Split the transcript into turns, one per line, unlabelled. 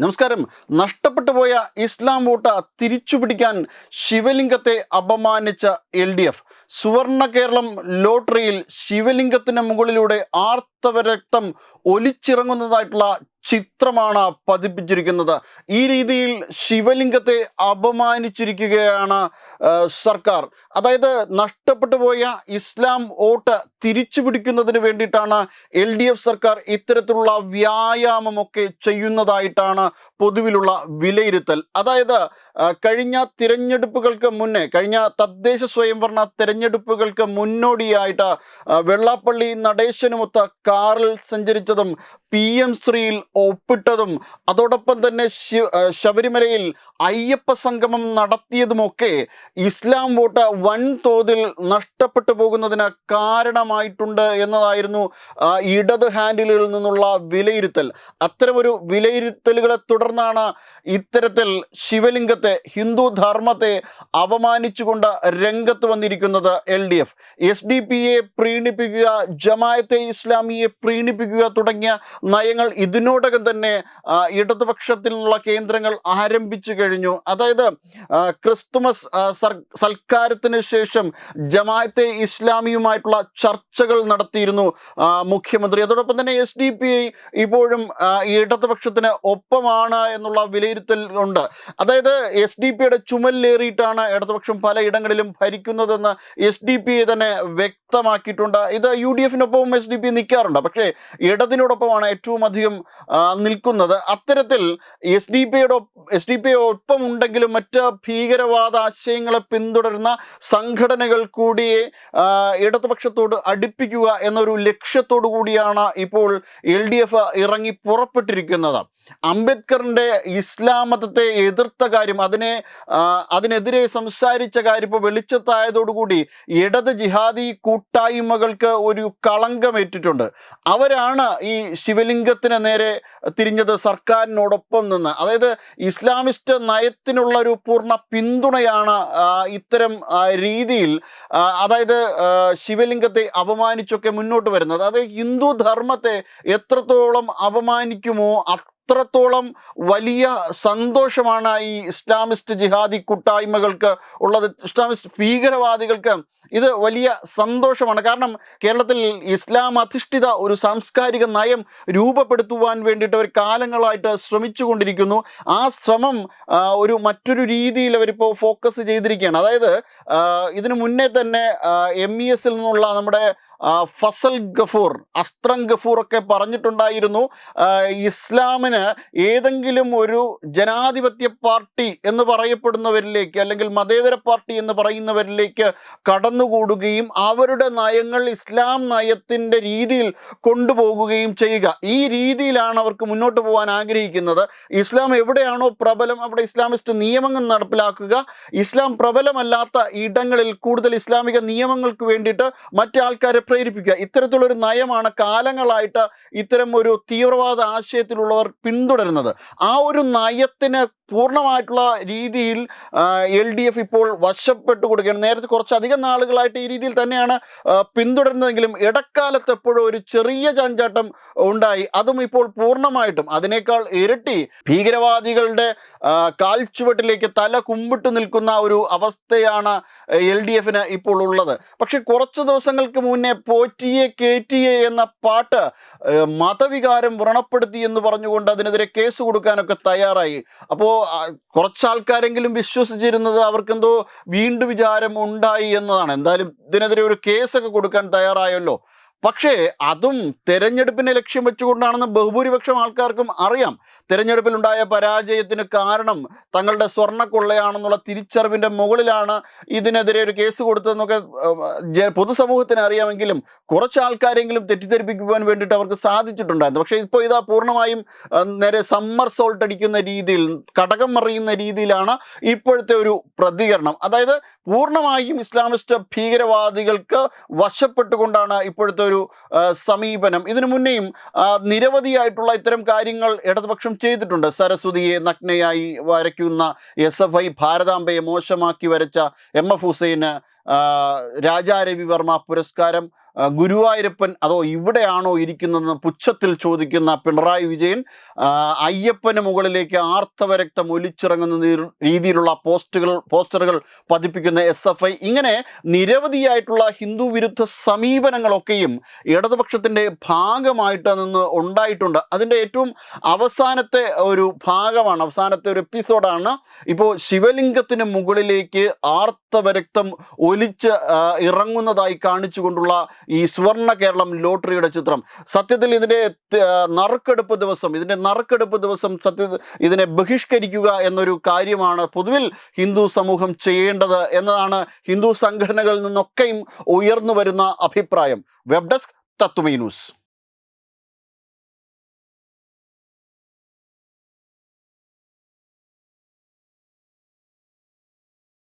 നമസ്കാരം. നഷ്ടപ്പെട്ടു പോയ ഇസ്ലാം വോട്ട് തിരിച്ചുപിടിക്കാൻ ശിവലിംഗത്തെ അപമാനിച്ച L D F. Suvarna Keralam ലോട്ടറിയിൽ ശിവലിംഗത്തിന് മുകളിലൂടെ ആർത്തവ രക്തം ഒലിച്ചിറങ്ങുന്നതായിട്ടുള്ള ചിത്രമാണ് പതിപ്പിച്ചിരിക്കുന്നത്. ഈ രീതിയിൽ ശിവലിംഗത്തെ അപമാനിച്ചിരിക്കുകയാണ് സർക്കാർ. അതായത് നഷ്ടപ്പെട്ടു പോയ ഇസ്ലാം വോട്ട് തിരിച്ചു പിടിക്കുന്നതിന് വേണ്ടിയിട്ടാണ് എൽ ഡി എഫ് സർക്കാർ ഇത്തരത്തിലുള്ള വ്യായാമമൊക്കെ ചെയ്യുന്നതായിട്ടാണ് പൊതുവിലുള്ള വിലയിരുത്തൽ. അതായത് കഴിഞ്ഞ തിരഞ്ഞെടുപ്പുകൾക്ക് മുന്നേ കഴിഞ്ഞ തദ്ദേശ സ്വയംഭരണ തിരഞ്ഞെടുപ്പുകൾക്ക് മുന്നോടിയായിട്ട് വെള്ളാപ്പള്ളി നടേശനുമൊത്ത കാറിൽ സഞ്ചരിച്ചതും പി എം ശ്രീയിൽ ഒപ്പിട്ടതും അതോടൊപ്പം തന്നെ ശബരിമലയിൽ അയ്യപ്പ സംഗമം നടത്തിയതുമൊക്കെ ഇസ്ലാം വോട്ട് വൻതോതിൽ നഷ്ടപ്പെട്ടു പോകുന്നതിന് കാരണമായിട്ടുണ്ട് എന്നതായിരുന്നു ഇടത് ഹാൻഡിലുകളിൽ നിന്നുള്ള വിലയിരുത്തൽ. അത്തരമൊരു വിലയിരുത്തലുകളെ തുടർന്നാണ് ഇത്തരത്തിൽ ശിവലിംഗത്തെ ഹിന്ദു ധർമ്മത്തെ അപമാനിച്ചുകൊണ്ട് രംഗത്ത് വന്നിരിക്കുന്നത് L D F. S D പിയെ പ്രീണിപ്പിക്കുക ജമായത്തെ ഇസ്ലാമിയെ പ്രീണിപ്പിക്കുക തുടങ്ങിയ നയങ്ങൾ ഇതിനോടകം തന്നെ ഇടതുപക്ഷത്തിൽ നിന്നുള്ള കേന്ദ്രങ്ങൾ ആരംഭിച്ചു കഴിഞ്ഞു. അതായത് ക്രിസ്തുമസ് സൽക്കാരത്തിന് ശേഷം ജമാഅത്തെ ഇസ്ലാമിയുമായിട്ടുള്ള ചർച്ചകൾ നടത്തിയിരുന്നു മുഖ്യമന്ത്രി. അതോടൊപ്പം തന്നെ എസ് ഡി പി ഐ ഇപ്പോഴും ഇടതുപക്ഷത്തിന് ഒപ്പമാണ് എന്നുള്ള വിലയിരുത്തൽ ഉണ്ട്. അതായത് എസ് ഡി പിയുടെ ചുമലിലേറിയിട്ടാണ് ഇടതുപക്ഷം പലയിടങ്ങളിലും ഭരിക്കുന്നതെന്ന് എസ് ഡി പി ഐ തന്നെ വ്യക്തമാക്കിയിട്ടുണ്ട്. ഇത് യു ഡി എഫിനൊപ്പവും എസ് ഡി പി നിൽക്കാറുണ്ട്. പക്ഷേ ഇടതിനോടൊപ്പമാണ് ഏറ്റവും അധികം നിൽക്കുന്നത്. അത്തരത്തിൽ എസ് ഡി പിയുടെ എസ് ഡി പി ഒപ്പം ഉണ്ടെങ്കിലും മറ്റ് ഭീകരവാദ ആശയങ്ങളെ പിന്തുടരുന്ന സംഘടനകൾ കൂടി ഇടതുപക്ഷത്തോട് അടുപ്പിക്കുക എന്നൊരു ലക്ഷ്യത്തോടു കൂടിയാണ് ഇപ്പോൾ എൽ ഡി എഫ് ഇറങ്ങി പുറപ്പെട്ടിരിക്കുന്നത്. അംബേദ്കറിന്റെ ഇസ്ലാം മതത്തെ എതിർത്ത കാര്യം അതിനെ അതിനെതിരെ സംസാരിച്ച കാര്യം ഇപ്പോൾ വെളിച്ചത്തായതോടുകൂടി ഇടത് ജിഹാദി കൂട്ടായ്മകൾക്ക് ഒരു കളങ്കമേറ്റിട്ടുണ്ട്. അവരാണ് ഈ ശിവലിംഗത്തിന് നേരെ തിരിഞ്ഞത് സർക്കാരിനോടൊപ്പം നിന്ന്. അതായത് ഇസ്ലാമിസ്റ്റ് നയത്തിനുള്ള ഒരു പൂർണ പിന്തുണയാണ് ഇത്തരം രീതിയിൽ അതായത് ശിവലിംഗത്തെ അപമാനിച്ചൊക്കെ മുന്നോട്ട് വരുന്നത്. അതായത് ഹിന്ദു ധർമ്മത്തെ എത്രത്തോളം അപമാനിക്കുമോ അത്രത്തോളം വലിയ സന്തോഷമാണ് ഈ ഇസ്ലാമിസ്റ്റ് ജിഹാദി കൂട്ടായ്മകൾക്ക് ഉള്ളത്? ഇസ്ലാമിസ്റ്റ് ഭീകരവാദികൾക്ക് ഇത് വലിയ സന്തോഷമാണ്. കാരണം കേരളത്തിൽ ഇസ്ലാം അധിഷ്ഠിത ഒരു സാംസ്കാരിക നയം രൂപപ്പെടുത്തുവാൻ വേണ്ടിയിട്ട് അവർ കാലങ്ങളായിട്ട് ശ്രമിച്ചു കൊണ്ടിരിക്കുന്നു ആ ശ്രമം ഒരു മറ്റൊരു രീതിയിൽ അവരിപ്പോൾ ഫോക്കസ് ചെയ്തിരിക്കുകയാണ്. അതായത് ഇതിനു മുന്നേ തന്നെ എം ഇ എസിൽ നിന്നുള്ള നമ്മുടെ ഫസൽ ഗഫൂർ അസ്ത്രം ഗഫൂർ ഒക്കെ പറഞ്ഞിട്ടുണ്ടായിരുന്നു. ഇസ്ലാമിന് ഏതെങ്കിലും ഒരു ജനാധിപത്യ പാർട്ടി എന്ന് പറയപ്പെടുന്നവരിലേക്ക് അല്ലെങ്കിൽ മതേതര പാർട്ടി എന്ന് പറയുന്നവരിലേക്ക് കടന്നുകൂടുകയും അവരുടെ നയങ്ങൾ ഇസ്ലാം നയത്തിന്റെ രീതിയിൽ കൊണ്ടുപോകുകയും ചെയ്യുക. ഈ രീതിയിലാണ് അവർക്ക് മുന്നോട്ട് പോകാൻ ആഗ്രഹിക്കുന്നത്. ഇസ്ലാം എവിടെയാണോ പ്രബലം അവിടെ ഇസ്ലാമിസ്റ്റ് നിയമങ്ങൾ നടപ്പിലാക്കുക. ഇസ്ലാം പ്രബലമല്ലാത്ത ഇടങ്ങളിൽ കൂടുതൽ ഇസ്ലാമിക നിയമങ്ങൾക്ക് വേണ്ടിയിട്ട് മറ്റു ആൾക്കാരെ പ്രേരിപ്പിക്കുക. ഇത്തരത്തിലുള്ളൊരു നയമാണ് കാലങ്ങളായിട്ട് ഇത്തരം ഒരു തീവ്രവാദ ആശയത്തിലുള്ളവർ പിന്തുടരുന്നത്. ആ ഒരു നയത്തിന് പൂർണമായിട്ടുള്ള രീതിയിൽ എൽ ഡി എഫ് ഇപ്പോൾ വശപ്പെട്ടു കൊടുക്കുകയാണ്. നേരത്തെ കുറച്ചധികം നാളുകളായിട്ട് ഈ രീതിയിൽ തന്നെയാണ് പിന്തുടരുന്നതെങ്കിലും ഇടക്കാലത്ത് എപ്പോഴും ഒരു ചെറിയ ചാഞ്ചാട്ടം ഉണ്ടായി. അതും ഇപ്പോൾ പൂർണമായിട്ടും അതിനേക്കാൾ ഇരട്ടി ഭീകരവാദികളുടെ കാൽച്ചുവട്ടിലേക്ക് തല കുമ്പിട്ട് നിൽക്കുന്ന ഒരു അവസ്ഥയാണ് എൽ ഡി എഫിന് ഇപ്പോൾ ഉള്ളത്. പക്ഷെ കുറച്ച് ദിവസങ്ങൾക്ക് മുന്നേ പോറ്റിയെ കേറ്റിയെ എന്ന പാട്ട് മതവികാരം വ്രണപ്പെടുത്തി എന്ന് പറഞ്ഞുകൊണ്ട് അതിനെതിരെ കേസ് കൊടുക്കാനൊക്കെ തയ്യാറായി. അപ്പോൾ കുറച്ച് ആൾക്കാരെങ്കിലും വിശ്വസിച്ചിരുന്നത് അവർക്കെന്തോ വീണ്ടും വിചാരം ഉണ്ടായി എന്നതാണ്. എന്തായാലും ഇതിനെതിരെ ഒരു കേസൊക്കെ കൊടുക്കാൻ തയ്യാറായല്ലോ. പക്ഷേ അതും തെരഞ്ഞെടുപ്പിനെ ലക്ഷ്യം വെച്ചുകൊണ്ടാണെന്ന് ബഹുഭൂരിപക്ഷം ആൾക്കാർക്കും അറിയാം. തെരഞ്ഞെടുപ്പിലുണ്ടായ പരാജയത്തിന് കാരണം തങ്ങളുടെ സ്വർണക്കൊള്ളയാണെന്നുള്ള തിരിച്ചറിവിന്റെ മുകളിലാണ് ഇതിനെതിരെ ഒരു കേസ് കൊടുത്തതെന്നൊക്കെ പൊതുസമൂഹത്തിന് അറിയാമെങ്കിലും കുറച്ച് ആൾക്കാരെങ്കിലും തെറ്റിദ്ധരിപ്പിക്കുവാൻ വേണ്ടിയിട്ട് അവർക്ക് സാധിച്ചിട്ടുണ്ടായിരുന്നു. പക്ഷേ ഇപ്പോൾ ഇതാ പൂർണമായും നേരെ സമ്മർ സോൾട്ട് അടിക്കുന്ന രീതിയിൽ കടകം മറിയുന്ന രീതിയിലാണ് ഇപ്പോഴത്തെ ഒരു പ്രതികരണം. അതായത് പൂർണമായും ഇസ്ലാമിസ്റ്റ് ഭീകരവാദികൾക്ക് വശപ്പെട്ടുകൊണ്ടാണ് ഇപ്പോഴത്തെ ഒരു ആ, സമീപനം. ഇതിനു മുന്നേയും നിരവധിയായിട്ടുള്ള ഇത്തരം കാര്യങ്ങൾ ഇടതുപക്ഷം ചെയ്തിട്ടുണ്ട്. സരസ്വതിയെ നഗ്നയായി വരയ്ക്കുന്ന എസ് എഫ് ഐ ഭാരതാംബയെ മോശമാക്കി വരച്ച എം എഫ് ഹുസൈന് രാജാരവി വർമ്മ പുരസ്കാരം ഗുരുവായൂരപ്പൻ അതോ ഇവിടെയാണോ ഇരിക്കുന്നതെന്ന് പുച്ഛത്തിൽ ചോദിക്കുന്ന പിണറായി വിജയൻ അയ്യപ്പന് മുകളിലേക്ക് ആർത്തവരക്തം ഒലിച്ചിറങ്ങുന്ന രീതിയിലുള്ള പോസ്റ്റുകൾ പോസ്റ്ററുകൾ പതിപ്പിക്കുന്ന എസ് എഫ് ഐ. ഇങ്ങനെ നിരവധിയായിട്ടുള്ള ഹിന്ദു വിരുദ്ധ സമീപനങ്ങളൊക്കെയും ഇടതുപക്ഷത്തിന്റെ ഭാഗമായിട്ട് നിന്ന് ഉണ്ടായിട്ടുണ്ട്. അതിന്റെ ഏറ്റവും അവസാനത്തെ ഒരു ഭാഗമാണ് അവസാനത്തെ ഒരു എപ്പിസോഡാണ്. ഇപ്പോൾ ശിവലിംഗത്തിന് മുകളിലേക്ക് ആർത്തവരക്തം ഒലിച്ച് ഇറങ്ങുന്നതായി കാണിച്ചുകൊണ്ടുള്ള ഈ സുവർണ കേരളം ലോട്ടറിയുടെ ചിത്രം. സത്യത്തിൽ ഇതിന്റെ നറുക്കെടുപ്പ് ദിവസം ഇതിന്റെ നറുക്കെടുപ്പ് ദിവസം സത്യ ഇതിനെ ബഹിഷ്കരിക്കുക എന്നൊരു കാര്യമാണ് പൊതുവിൽ ഹിന്ദു സമൂഹം ചെയ്യേണ്ടത് എന്നതാണ് ഹിന്ദു സംഘടനകളിൽ നിന്നൊക്കെയും ഉയർന്നു വരുന്ന അഭിപ്രായം. Web desk Tatwamayi news.